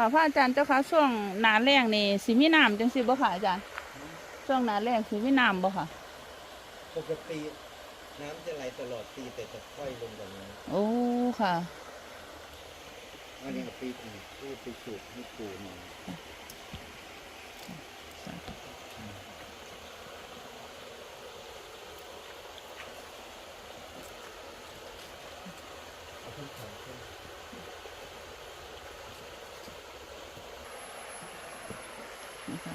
ค่ะพระอาจารย์เจ้าค่ะช่วงหนาแรงนี่สิมีน้ำจังสิบ่ค่ะอาจารย์ ช่วงหนาแรงสิมีน้ำบ่ค่ะ ปกติน้ำจะไหลตลอดปีแต่จะค่อยลงกว่านี้โอ้ค่ะ อันนี้ปีอีกที่ไปสูบให้ปูมาเอาขึ้นเขาขึ้น นะคะ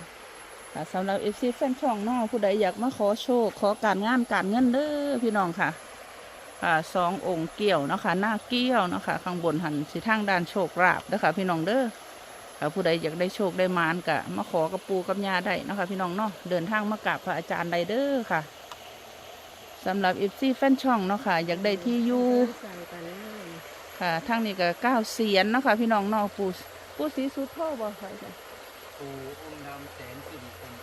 ค่ะ สำหรับเอฟซีแฟนช่องเนอผู้ใดอยากมาขอโชค ขอการงานการเงินเด้อพี่น้องค่ะค่ะสององค์เกี่ยวนะคะหน้าเกี่ยวนะคะข้างบนหันสิทางด้านโชคลาภเด้อค่ะพี่น้องเด้อค่ะผู้ใดอยากได้โชคได้มานกะมาขอกับปูกับยาได้นะคะ พี่น้องเนาะเดินทางมากราบพระอาจารย์ใดเด้อค่ะสำหรับเอฟซีแฟนช่องเนาะค่ะอยากได้ที่อยู่ค่ะทางนี้ก็เก้าเสียนนะคะพี่น้องเนาะปูปูสีสุดพ่อบ่ค่ะอาจารย์ปูองค์ดำแสนสิริจัน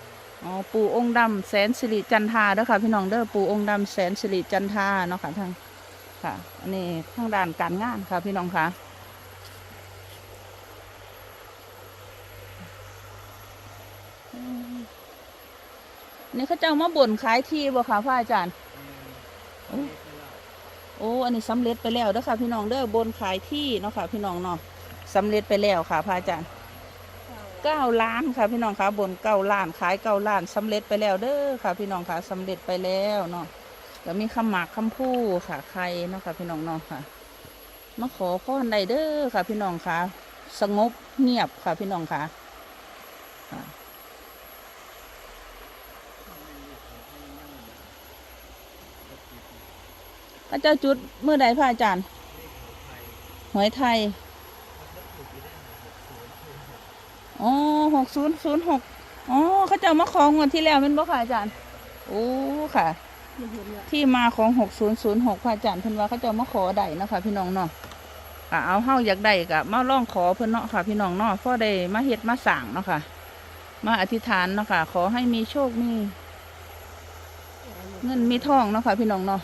อ๋อปู่องค์ดำแสนสิริจันทราเด้อค่ะ พี่น้องเด้อปู่องค์ดำแสนสิริจันทราเนาะค่ะทางค่ะ อันนี้ทางด้านการงานค่ะ พี่น้องค่ะอืมนี่เขาเจ้ามาบ่นขายที่บ่ค่ะพระอาจารย์โอ้โอ้อันนี้สำเร็จไปแล้วเด้อค่ะ พี่น้องเด้อบนขายที่เนาะค่ะ พี่น้องเนาะสำเร็จไปแล้วค่ะพระอาจารย์ เก้าล้านค่ะพี่น้องคะบนเก้าล้านขายเก้าล้านสำเร็จไปแล้วเด้อค่ะ พี่น้องคะสำเร็จไปแล้วเนาะแล้วมีคำหมากคำพูค่ะใครเนาะค่ะ พี่น้องเนาะค่ะมาขอพรใดเด้อค่ะ พี่น้องค่ะ สงบเงียบค่ะพี่น้องค่ะค่ะพระเจ้าจุดเมื่อใดพระอาจารย์หวยไทย อ๋อหกศูนย์ศูนย์หกอ๋อเขาจะเอามาของวันที่แล้วแมันบ่ค่ะอาจารย์โอ้ค่ะมันเห็นละที่มาของหกศูนย์ศูนย์หกพระอาจารย์เพิ่นว่าเขาจะเอามาขอได้เนาะค่ะพี่น้องเนาะอะเอาเฮาอยากได้กะมาล่องขอเพิ่นเนาะค่ะพี่น้องเนาะพอได้มาเฮ็ดมาสั่งเนาะค่ะ มาอธิษฐานเนาะค่ะ ขอให้มีโชคมี เงินมีทองเนาะค่ะพี่น้องเนาะ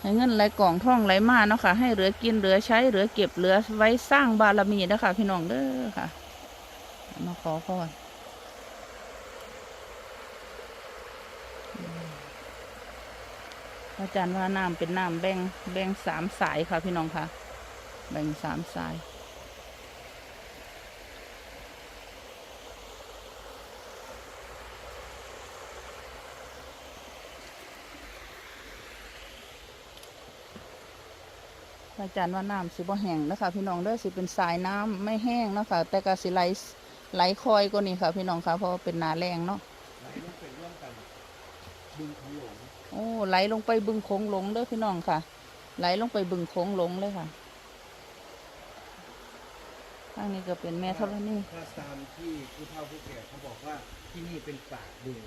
ให้เงินไหลกล่องทองไหลมาเนาะค่ะ ให้เหลือกินเหลือใช้เหลือเก็บเหลือไว้สร้างบารมีนะคะพี่น้องเด้อค่ะ มาขอพรอืมอาจารย์ว่าน้ำเป็นน้ำแบ่งแบ่งสามสายค่ะพี่น้องค่ะ แบ่งสามสายอาจารย์ว่าน้ำสิบ่แห้งนะคะพี่น้องเด้อสิเป็นสายน้ำไม่แห้งนะคะแต่ก็สิไหล ไหลคอยกว่านี้ค่ะ พี่น้องค่ะเพราะว่าเป็นหนาแรงเนาะไหลลงไปร่วมกันดึงของหลงโอ้ไหลลงไปบึงโขงหลงเด้อพี่น้องค่ะ ไหลลงไปบึงโขงหลงเลยค่ะทางนี้ก็เป็นแม่ธรณีถ้าตามที่ผู้เฒ่าผู้แก่เขาบอกว่าที่นี่เป็นปากบึง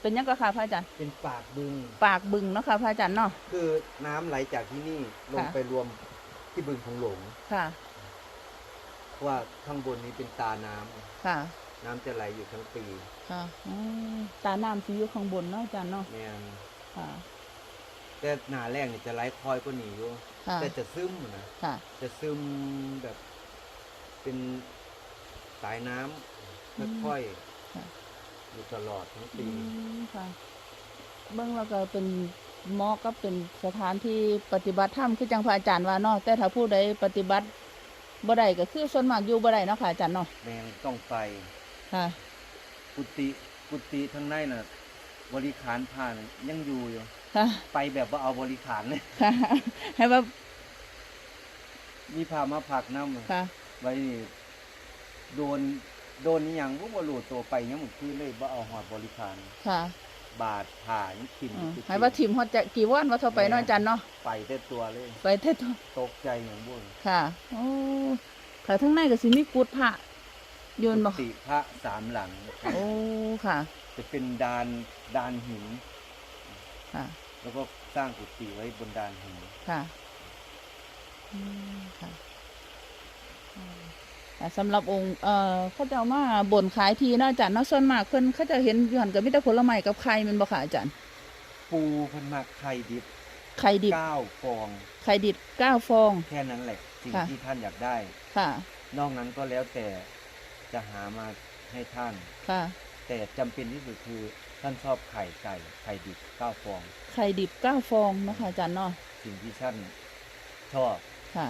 เป็นยังก็ค่ะพระอาจารย์เป็นปากบึง ปากบึงเนาะค่ะพระอาจารย์เนาะคือน้ำไหลจากที่นี่ลงค่ะไปรวมที่บึงของหลงค่ะเพราะ ว่าข้างบนนี้เป็นตาน้ำค่ะน้ำจะไหลอยู่ทั้งปีค่ะอืมตาน้ำที่อยู่ข้างบนเนาะอาจารย์เนาะแม่นค่ะ แต่หนาแรกเนี่ยจะไหลคอยก็หนีอยู่ค่ะแต่จะซึมนะค่ะจะซึมแบบ เป็นสายน้อืมำค่อยค่ะๆอยู่ตลอดทั้งอืปี มค่ะ เบื้องแล้วก็เป็นหมอก็เป็นสถานที่ปฏิบัติธรรมคือจังพระอาจารย์ว่าเนาะแต่ถ้าผู้ใดปฏิบัติ บ่ได้ก็คือส่วนมากอยู่บ่ได้เนาะค่ะอาจารย์เนาะแมงต้องไปค่ะ กุฏิกุฏิทั้งในน่ะ บริขารผ่านยังอยู่อยู่ ค่ะไปแบบว่าเอาบริขารเลย ค่ะให้ว่ามีพามาผักน้ำค่ะ ไว้นี่โดน โดนอหย่างพวกบรูตัวไปยังหมดคือเลยว่าเอาหอดบริขาร ค่ะ บาดผ่ายังขินอืมกุฏิให้ว่าถิ่มฮอดจะกี่วันว่าเท่าไปเนาะอาจารย์เนาะไปแต่ตัวเลย ไปเท่าตัวตกใจอย่างบุญค่ะโอ้ค่ะทั้งในก็สิมีกุฏพระโยนบ่กุฏิพระสามหลังโอ้ค่ะ จะเป็นดานดานหิน ค่ะ แล้วก็สร้างกุฏิไว้บนดานหิน ค่ะอืมค่ะอืมแต่ สำหรับองค์เอ่อเขาจะเอามาบ่นขายทีเนาะอาจารย์เนาะส่วนมากเพิ่นเขาจะเห็นอยู่หันกับมิตรผลไม้กับไข่แมันบ่ค่ะอาจารย์ ปูเพันมาไข่ดิบไข่ดิบเก้าฟอง ไข่ดิบเก้าฟอง แค่นั้นแหละสิ่งค่ะ ที่ท่านอยากได้ ค่ะ นอกนั้นก็แล้วแต่จะหามาให้ท่าน ค่ะ แต่จำเป็นที่สุดคือท่านชอบไข่ไก่ไข่ดิบเก้าฟอง ไข่ดิบเก้าฟองเนาะคะอาจารย์เนาะ สิ่งที่ท่านชอบค่ะ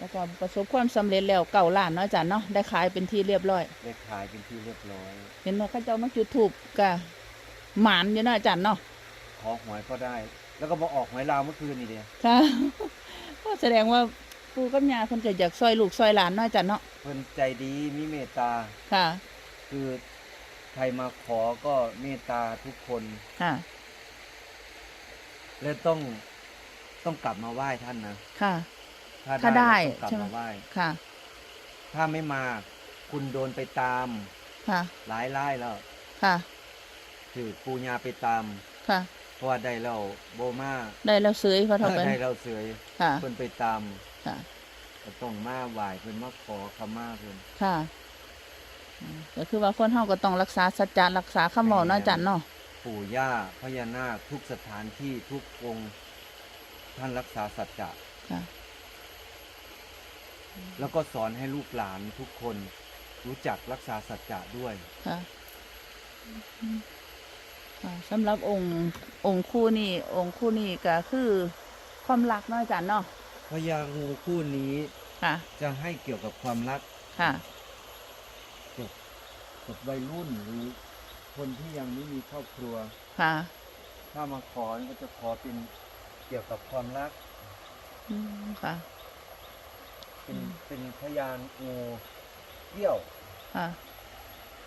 แล้วก็ประสบความสำเร็จแล้วเก่าล้านเนาะอาจารย์เนาะได้ขายเป็นที่เรียบร้อย ได้ขายเป็นที่เรียบร้อย เห็นว่าเข้าเจ้ามาจุดถูกกะหมานอยู่เนาะอาจารย์เนาะขอหวยก็ได้ แล้วก็มาออกหวยลาวเมื่อคืนนี่เดียค่ะก็แสดงว่าปู่กับย่าเพิ่นก็อยากซอยลูกซอยหลานเนาะอาจารย์เนาะเพิ่นใจดีมีเมตตาค่ะ คือใครมาขอก็เมตตาทุกคนค่ะและต้องต้องกลับมาไหว้ท่านนะค่ะ ถ้าถ้าได้ต้องกลับใช่ไหมมาไหว้ค่ะ ถ้าไม่มาคุณโดนไปตาม ค่ะ หลายไล่แล้ว ค่ะ คือปูญาไปตาม ค่ะเพราะว่าได้แล้วโบมาได้แล้วเสยเพราะเท่ากันได้แล้วเสยค่ะเพิ่นไปตามค่ะก็ต้องมาไหว้เพิ่นมาขอขมาเพิ่นค่ะอืมก็คือว่าคนเฮาก็ต้องรักษาสัจจะรักษาคำเว้าเนาะอาจารย์เนาะปู่ย่าพญานาคทุกสถานที่ทุกองค์ท่านรักษาสัจจะค่ะ แล้วก็สอนให้ลูกหลานทุกคนรู้จักรักษาสัจจะด้วยค่ะอืมค่ะสำหรับองค์องค์คู่นี่ องค์คู่นี่ก็คือความรักเนาะอาจารย์เนาะพญางูคู่นี้ค่ะ จะให้เกี่ยวกับความรักค่ะกับกับวัยรุ่นหรือคนที่ยังไม่มีครอบครัวค่ะ ถ้ามาขอก็จะขอเป็นเกี่ยวกับความรัก อืมค่ะ เป็นอืมเป็นเป็นพยานงูเกี้ยวค่ะ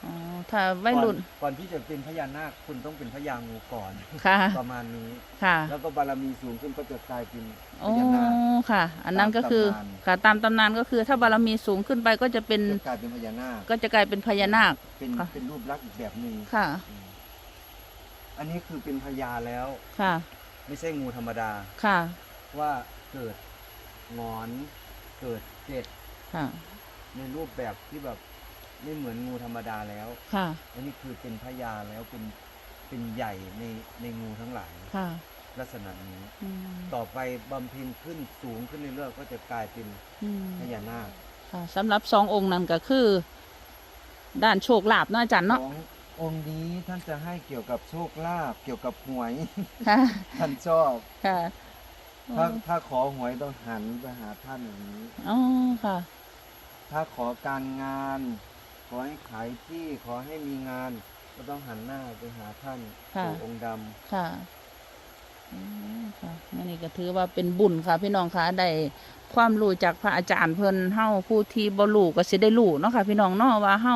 อ๋อถ้าวัยรุ่น ก่อก่อนที่จะเป็นพญานาคคุณต้องเป็นพญางูก่อน ค่ะ ประมาณนี้ ค่ะ แล้วก็บารมีสูงขึ้นก็จะกลายเป็นพโอ้ ญานาค ค่ะ อันนั้นก็คือ ตามตำนาน ค่ะ ตามตำนานก็คือ ถ้าบารมีสูงขึ้นไปก็จะเป็น จะกลายเป็นพญานาคก็จะกลายเป็นพญานาค เป็นค่ะ เป็นรูปลักษณ์อีกแบบหนึ่งค่ะ อืมอันนี้คือเป็นพญาแล้ว ค่ะ ไม่ใช่งูธรรมดา ค่ะ ว่าเกิดงอน เกิดเจ็ดค่ะ ในรูปแบบที่แบบไม่เหมือนงูธรรมดาแล้วค่ะ อันนี้คือเป็นพญาแล้วเป็นเป็นใหญ่ในในงูทั้งหลาย ค่ะลักษณะนี้ อืมต่อไปบำเพ็ญขึ้นสูงขึ้นเรื่อยๆก็จะกลายเป็นอืมพญานาคค่ะสำหรับสององค์นั้นก็คือ ด้านโชคลาภเนาะอาจารย์สเนาะององค์นี้ท่านจะให้เกี่ยวกับโชคลาภเกี่ยวกับหวย ค่ะ ท่านชอบ ค่ะ ถ้าถ้าขอหวยต้องหันไปหาท่านอย่างนี้ อ๋อค่ะ ถ้าขอการงาน ขอให้ขายที่ขอให้มีงาน ก็ต้องหันหน้าไปหาท่านค่ะ ปู่องค์ดำค่ะอืมค่ะนั่นนี่ก็ถือว่าเป็นบุญค่ะพี่น้องค่ะได้ความรู้จากพระอาจารย์เพิ่นเฮาผู้ที่บ่รู้ก็สิได้รู้เนาะค่ะ พี่น้องเนาะว่าเฮา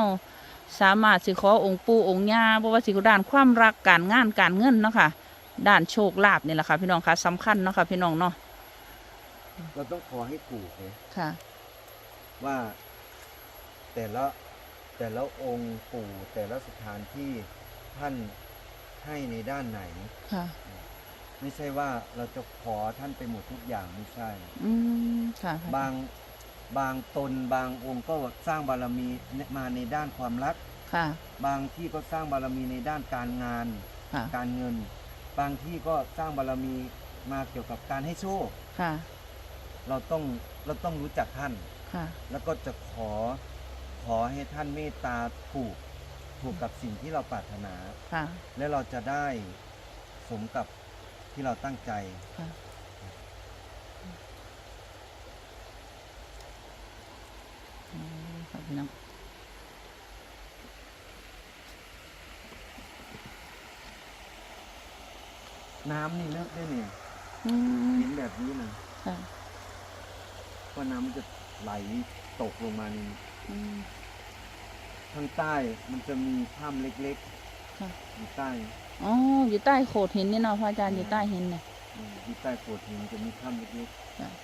สามารถสิขอองค์ปู่องค์ย่าบ่ว่าสิด้านความรักการงานการเงินเนาะค่ะ ด้านโชคลาภนี่แหละค่ะพี่น้องค่ะสำคัญเนาะค่ะพี่น้องเนาะเราต้องขอให้ถูกเลยค่ะ ว่า แต่ละแต่ละองค์ปู่แต่ละสถานที่ท่านให้ในด้านไหน ค่ะ ไม่ใช่ว่าเราจะขอท่านไปหมดทุกอย่างไม่ใช่ อืมค่ะบางบางตนบางองค์ก็สร้างบารมีมาในด้านความรัก ค่ะ บางที่ก็สร้างบารมีในด้านการงาน ค่ะ การเงิน บางที่ก็สร้างบารมีมาเกี่ยวกับการให้โชค ค่ะ เราต้องเราต้องรู้จักท่าน ค่ะ แล้วก็จะขอขอให้ท่านเมตตาถูกถูกกับสิ่งที่เราปรารถนา ค่ะ และเราจะได้สมกับที่เราตั้งใจ ค่ะ อืมค่ะพี่น้อง น้ำนี่เลิกได้เนี่ยอืมเห็นแบบนี้นะค่ะเพราะน้ำมันจะไหลตกลงมาในอืม ทางใต้มันจะมีถ้ำเล็กค่ะ ๆอยู่ใต้อ๋ออยู่ใต้โขดหินนี่เนาะพระอาจารย์อยู่ใต้หินเนี่ย อืมอยู่ใต้โขดหินจะมีถ้ำเล็กค่ะๆ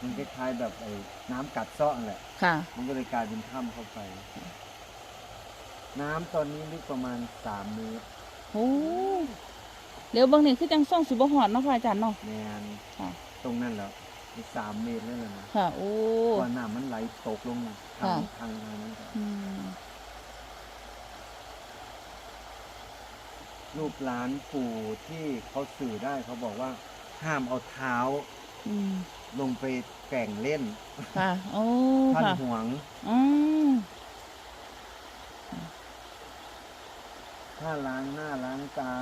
มันคล้ายๆแบบไอ้น้ำกัดเซาะนั่นแหละ ค่ะ มันก็เลยกลายเป็นถ้ำเข้าไป น้ำตอนนี้ลึกประมาณสามเมตร โอ้เดี๋ยวบางนี่คือจังซ่องสิบหอดเนาะพระอาจารย์เนาะ แมนค่ะ ตรงนั้นแล้วมีสามเมตรแล้วนะ ค่ะ โอ้ก่อนน้ำมันไหลตกลงทางค่ะทางทางนั้นก็อืมลูกหลานปู่ที่เขาสื่อได้เขาบอกว่า ห้ามเอาเท้าอืม ลงไปแก่งเล่น ค่ะ โอ้ ท่านค่ะหวง อืม ถ้าล้างหน้าล้างตา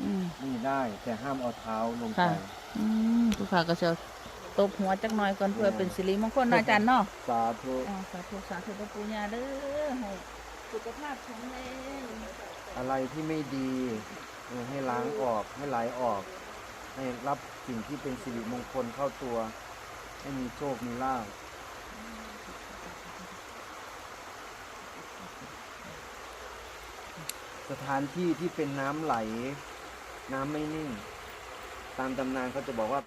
อืมนี่ได้ แต่ห้ามเอาเท้าลงไป ค่ะ อืมผู้ขาก็จะตบหัวจักหน่อยก่อนเพื่อเป็นสิริมงคลนะอาจารย์เนาะ สาธุ อ๋อสาธุสาธุพระปูญาเด้อให้สุขภาพแข็งแรงอะไรที่ไม่ดีเออให้ล้างออกให้ไหลออก ให้รับสิ่งที่เป็นสิริมงคลเข้าตัว ให้มีโชค มีลาภ สถานที่ที่เป็นน้ำไหล น้ำไม่นิ่ง ตามตำนานเขาจะบอกว่า